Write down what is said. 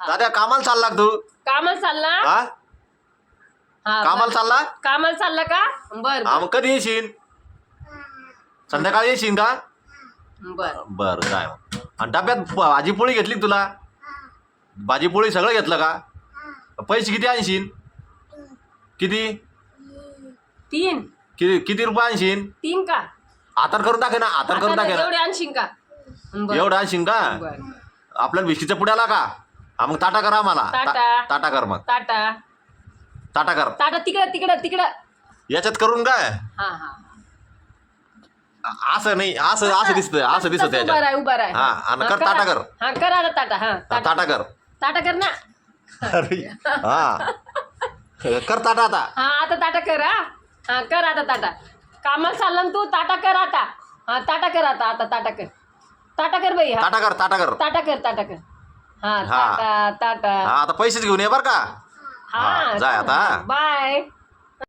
दादा कामाला चालला का तू? कामाला चालला? हा? हा कामाला. चालला? कामाला चालला का? बर हा मग कधी येशील? संध्याकाळी येशील का? बर. बरं काय मग. आणि डब्यात भाजी पोळी घेतली का तुला? भाजी पोळी सगळं घेतलं का? पैसे किती आणशील? किती? तीन. किती किती रुपये आणशील? तीन का? आतार करून टाके ना आतार करून आता टाके ना. एवढे आणशील का? बर. एवढं आणशील का? बर. आपल्याला बिस्कीच्या पुड्याला का? हा मग ताटा करा आम्हाला. ताटा. ताटा कर मग. टाटा ताटा कर. टाटा तिकडं तिकडं तिकडं. याच्यात करून काय? हा हा. असं नाही असं असं दिसतं असं दिसत उभा याच्यात. राह उभा राह. हा, आणि कर. ताटा कर. हा कर आता ताटा हा हा, ताटा. ताटा कर. ताटा कर ना. अरे हा. कर ताटा आता. हा आता ताटा कर हा. हा कर आता ताटा. कामाला चालला ना तू ताटा कर आता. हा ताटा कर आता आता ताटा कर. ताटा कर बाई हा. ताटा कर ताटा कर. ताटा कर ताटा कर. हा हा. ताटा हा आता पैसेच घेऊन ये बर का हा हा, जाय आता. बाय